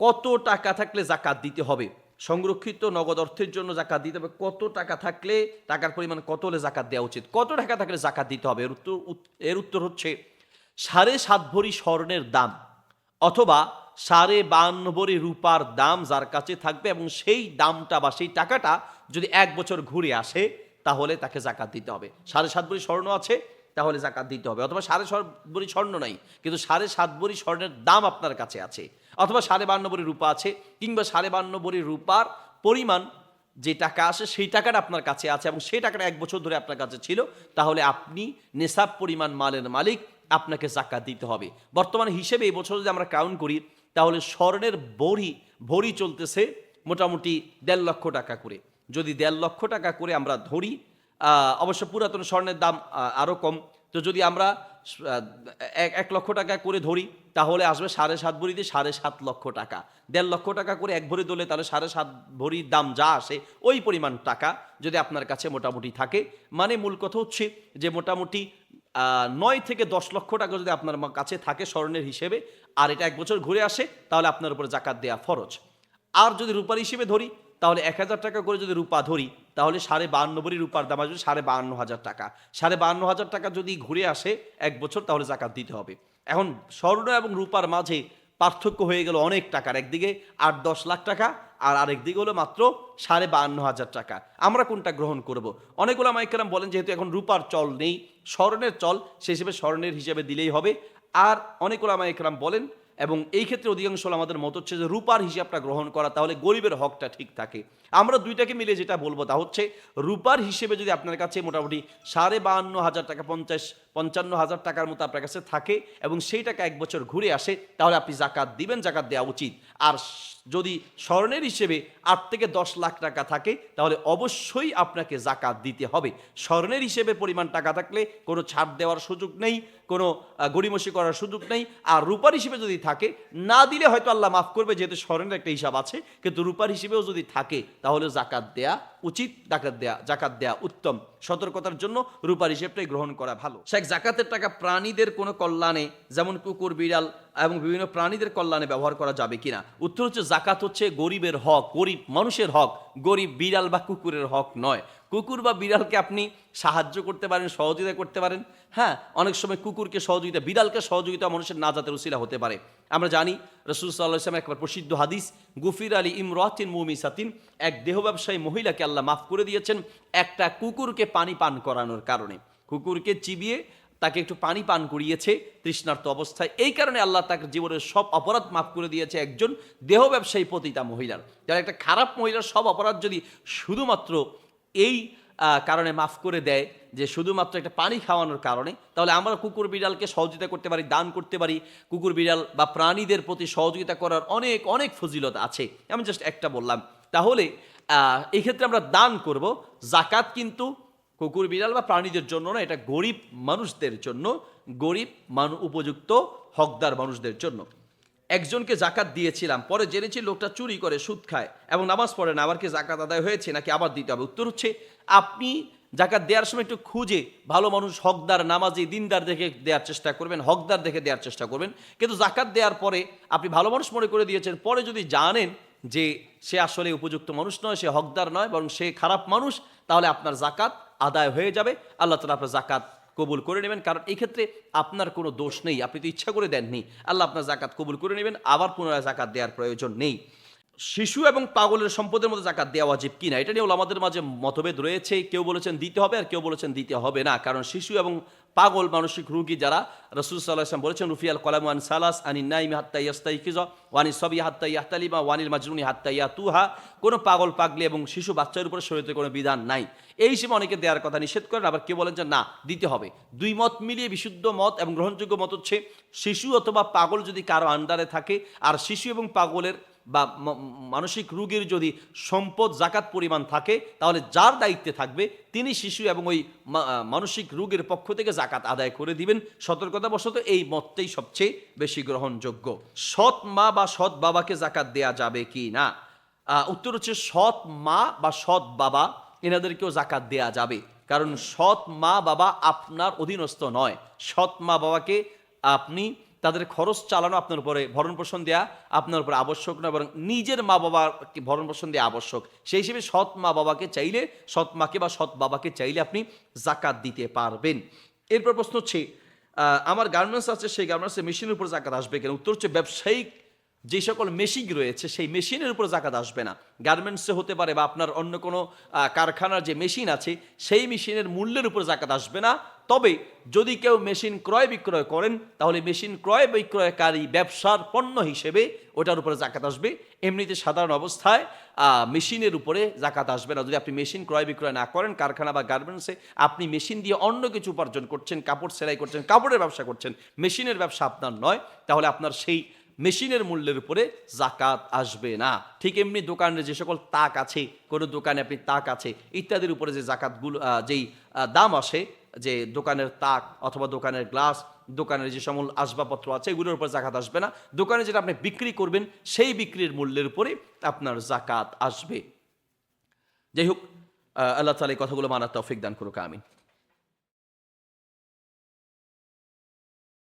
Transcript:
কত টাকা থাকলে জাকাত দিতে হবে? সংরক্ষিত নগদ অর্থের জন্য জাকাত দিতে হবে। কত টাকা থাকলে, টাকার পরিমাণ কত হলে জাকাত দেওয়া উচিত? কত টাকা থাকলে জাকাত দিতে হবে? এর উত্তর এর উত্তর হচ্ছে, সাড়ে সাত ভরি স্বর্ণের দাম অথবা সাড়ে বান্ন ভরি রূপার দাম যার কাছে থাকবে এবং সেই দামটা বা সেই টাকাটা যদি এক বছর ঘুরে আসে, তাহলে তাকে জাকাত দিতে হবে। সাড়ে সাত ভরি স্বর্ণ আছে, তাহলে জাকাত দিতে হবে। অথবা সাড়ে সাত ভরি স্বর্ণ নাই, কিন্তু সাড়ে সাত ভরি স্বর্ণের দাম আপনার কাছে আছে। অথবা সাড়ে বান্ন রূপা আছে, কিংবা সাড়ে বান্ন রূপার পরিমাণ যে টাকা আসে সেই টাকাটা আপনার কাছে আছে এবং সেই টাকাটা এক বছর ধরে আপনার কাছে ছিল, তাহলে আপনি নেশাব পরিমাণ মালের মালিক, আপনাকে জাকাত দিতে হবে। বর্তমান হিসেবে এই বছর যদি আমরা কাউন্ট করি, তাহলে স্বর্ণের ভরি ভরি চলতেছে মোটামুটি দেড় লক্ষ টাকা করে। যদি দেড় লক্ষ টাকা করে আমরা ধরি অবশ্য পুরাতন স্বর্ণের দাম আরও কম তো যদি আমরা এক লক্ষ টাকা করে ধরি, তাহলে আসবে সাড়ে সাত ভরিতে সাড়ে সাত লক্ষ টাকা। দেড় লক্ষ টাকা করে এক ভরি ধরলে তাহলে সাড়ে সাত ভরির দাম যা আসে, ওই পরিমাণ টাকা যদি আপনার কাছে মোটামুটি থাকে। মানে মূল কথা হচ্ছে যে মোটামুটি নয় থেকে দশ লক্ষ টাকা যদি আপনার কাছে থাকে স্বর্ণের হিসেবে, আর এটা এক বছর ঘুরে আসে, তাহলে আপনার উপরে জাকাত দেয়া ফরজ। আর যদি রূপার হিসেবে ধরি তাহলে এক হাজার টাকা করে যদি রূপা ধরি, তাহলে সাড়ে বাহান্ন রূপার দাম আসবে সাড়ে বাহান্ন হাজার টাকা। সাড়ে বাহান্ন হাজার টাকা যদি ঘুরে আসে এক বছর, তাহলে জাকাত দিতে হবে। এখন স্বর্ণ এবং রূপার মাঝে পার্থক্য হয়ে গেল অনেক টাকার। একদিকে আট দশ লাখ টাকা, আর আরেক দিকে হলো মাত্র সাড়ে বাহান্ন হাজার টাকা। আমরা কোনটা গ্রহণ করব? অনেকগুলো মাইকেরাম বলেন, যেহেতু এখন রূপার চল নেই, স্বর্ণের চল, সে হিসেবে স্বর্ণের হিসেবে দিলেই হবে। আর অনেকগুলো মাইকেরাম বলেন এবং এই ক্ষেত্রে অধিকাংশ আমাদের মত হচ্ছে যে রূপার হিসাবটা গ্রহণ করা, তাহলে গরিবের হকটা ঠিক থাকে। আমরা দুইটাকে মিলে যেটা বলব তা হচ্ছে, রূপার হিসেবে যদি আপনার কাছে মোটামুটি সাড়ে বাহান্ন হাজার টাকা পঞ্চাশ পঞ্চান্ন হাজার টাকার মতো আপনার কাছে থাকে এবং সেই টাকা এক বছর ঘুরে আসে, তাহলে আপনি জাকাত দিবেন, জাকাত দেওয়া উচিত। আর যদি স্বর্ণের হিসেবে আট থেকে দশ লাখ টাকা থাকে, তাহলে অবশ্যই আপনাকে জাকাত দিতে হবে। স্বর্ণের হিসেবে পরিমাণ টাকা থাকলে কোনো ছাড় দেওয়ার সুযোগ নেই, কোনো গড়িমসি করার সুযোগ নেই। আর রূপার হিসেবে যদি থাকে, না দিলে হয়তো আল্লাহ মাফ করবে, যেহেতু স্বর্ণের একটা হিসাব আছে, কিন্তু রূপার হিসেবেও যদি থাকে তাহলে জাকাত দেয়া উচিত ডাকাত দেয়া, জাকাত দেয়া উত্তম। সতর্কতার জন্য রূপার হিসেবটাই গ্রহণ করা ভালো। শেখ জাকাতের টাকা প্রাণীদের কোনো কল্যাণে, যেমন কুকুর, বিড়াল এবং বিভিন্ন প্রাণীদের কল্যাণে ব্যবহার করা যাবে কিনা? উত্তর হচ্ছে জাকাত হচ্ছে গরিবের হক, গরিব মানুষের হক, গরিব বিড়াল বা কুকুরের হক নয়। কুকুর বা বিড়ালকে আপনি সাহায্য করতে পারেন, সহযোগিতা করতে পারেন। হ্যাঁ অনেক সময় কুকুরকে সহযোগিতা, বিড়ালকে সহযোগিতা মানুষের নাজাতের উসিলা হতে পারে। আমরা জানি রসুল সাল্লাহ ইসলাম একবার প্রসিদ্ধ হাদিস, গুফির আলী ইমরাতিন মুমিসাতিন, এক দেহ ব্যবসায়ী মহিলাকে আল্লাহ মাফ করে দিয়েছেন একটা কুকুরকে পানি পান করানোর কারণে। কুকুরকে চিবিয়ে তাকে একটু পানি পান করিয়েছে তৃষ্ণার্ত অবস্থায়। এই কারণে আল্লাহ তাকে জীবনের সব অপরাধ মাফ করে দিয়েছে একজন দেহ ব্যবসায়ী পতিতা মহিলার। যারা একটা খারাপ মহিলার সব অপরাধ যদি শুধুমাত্র এই কারণে মাফ করে দেয় যে শুধুমাত্র একটা পানি খাওয়ানোর কারণে, তাহলে আমরা কুকুর বিড়ালকে সহযোগিতা করতে পারি, দান করতে পারি। কুকুর বিড়াল বা প্রাণীদের প্রতি সহযোগিতা করার অনেক অনেক ফজিলত আছে। আমি জাস্ট একটা বললাম। তাহলে এক্ষেত্রে আমরা দান করব, জাকাত কিন্তু কুকুর বিড়াল বা প্রাণীদের জন্য না, এটা গরিব মানুষদের জন্য, গরিব মানু উপযুক্ত, হকদার মানুষদের জন্য। একজনকে জাকাত দিয়েছিলাম, পরে জেনেছি লোকটা চুরি করে সুদ খায়, এবং নামাজ পড়ে না, আবার কি জাকাত আদায় হয়েছে নাকি আবার দিতে হবে? উত্তর হচ্ছে, আপনি জাকাত দেওয়ার সময় একটু খুঁজে, ভালো মানুষ, হকদার, নামাজি, দিনদার দেখে দেওয়ার চেষ্টা করবেন, হকদার দেখে দেওয়ার চেষ্টা করবেন। কিন্তু জাকাত দেওয়ার পরে আপনি ভালো মানুষ মনে করে দিয়েছেন, পরে যদি জানেন যে সে আসলে উপযুক্ত মানুষ নয়, সে হকদার নয়, বরং সে খারাপ মানুষ, তাহলে আপনার জাকাত আদায় হয়ে যাবে। আল্লাহ তালা আপনার জাকাত কবুল করে নেবেন। কারণ এই ক্ষেত্রে আপনার কোনো দোষ নেই। আপনি তো ইচ্ছা করে দেননি। আল্লাহ আপনার জাকাত কবুল করে নেবেন। আবার পুনরায় জাকাত দেওয়ার প্রয়োজন নেই। শিশু এবং পাগলের সম্পদের মধ্যে জাকাত দেওয়া উচিত কিনা এটা নিয়ে আমাদের মাঝে মতভেদ রয়েছে। কেউ বলেছেন দিতে হবে আর কেউ বলেছেন দিতে হবে না। কারণ শিশু এবং পাগল মানসিক রুগী যারা, রসুল সাল্লাহ আসলাম বলেছেন রুফিয়াল কলাম ওয়ান সালাস আনি নাইমি হাত্তা ইয়াস্তাই কিজ ওয়ানি সবই হাত্তা ইয়াহতালিমা ওয়ানিল মাজরুনি হাত্তা ইয়া তুহা কোনো পাগল, পাগলি এবং শিশু বাচ্চার উপরে শরীরের কোনো বিধান নাই। এই হিসেবে অনেকে দেওয়ার কথা নিষেধ করেন, আবার কেউ বলেন যে না, দিতে হবে। দুই মত মিলিয়ে বিশুদ্ধ মত এবং গ্রহণযোগ্য মত হচ্ছে, শিশু অথবা পাগল যদি কারও আন্ডারে থাকে, আর শিশু এবং পাগলের বা মানসিক রোগীর যদি সম্পদ, জাকাত পরিমাণ থাকে, তাহলে যার দায়িত্বে থাকবে, তিনি শিশু এবং ওই মানসিক রোগীর পক্ষ থেকে জাকাত আদায় করে দিবেন। সতর্কতাবশত এই মতটাই সবচেয়ে বেশি গ্রহণযোগ্য। সৎ মা বা সৎ বাবাকে জাকাত দেয়া যাবে কি না? উত্তর হচ্ছে সৎ মা বা সৎ বাবা এনাদেরকেও জাকাত দেয়া যাবে। কারণ সৎ মা বাবা আপনার অধীনস্থ নয়। সৎ মা বাবাকে আপনি তাদের খরচ চালানো আপনার উপরে ভরণ পোষণ দেওয়া আপনার উপরে আবশ্যক নয় বরং নিজের মা বাবাকে ভরণ পোষণ দেওয়া আবশ্যক। সেই হিসেবে সৎ মা বাবাকে চাইলে, সৎ মাকে বা সৎ বাবাকে চাইলে আপনি জাকাত দিতে পারবেন। এরপর প্রশ্ন হচ্ছে আমার গার্মেন্টস আছে, সেই গার্মেন্টসে মেশিনের উপর জাকাত আসবে কেন? উত্তর হচ্ছে, ব্যবসায়িক যে সকল মেশিন রয়েছে, সেই মেশিনের উপর জাকাত আসবে না। গার্মেন্টসে হতে পারে বা আপনার অন্য কোনো কারখানার যে মেশিন আছে, সেই মেশিনের মূল্যের উপর জাকাত আসবে না। তবে যদি কেউ মেশিন ক্রয় বিক্রয় করেন, তাহলে মেশিন ক্রয় বিক্রয়কারী ব্যবসার পণ্য হিসেবে ওটার উপরে জাকাত আসবে। এমনিতে সাধারণ অবস্থায় মেশিনের উপরে জাকাত আসবে না। যদি আপনি মেশিন ক্রয় বিক্রয় না করেন, কারখানা বা গার্মেন্টসে আপনি মেশিন দিয়ে অন্য কিছু উপার্জন করছেন, কাপড় সেলাই করছেন, কাপড়ের ব্যবসা করছেন মেশিনের ব্যবসা আপনার নয়। তাহলে আপনার সেই মেশিনের মূল্যের উপরে জাকাত আসবে না। ঠিক এমনি দোকানের যে সকল তাক আছে, কোনো দোকানে আপনি তাক আছে, ইত্যাদির উপরে যে জাকাতগুলো যেই দাম আসে, যে দোকানের তাক অথবা দোকানের গ্লাস, দোকানের যে সমল আসবাবপত্র আছে, এগুলোর উপর জাকাত আসবে না। দোকানে যেটা আপনি বিক্রি করবেন, সেই বিক্রির মূল্যের উপরে আপনার জাকাত আসবে। যাই হোক আল্লাহ তালা এই কথাগুলো মানার তৌফিক দান করুক, আমিন।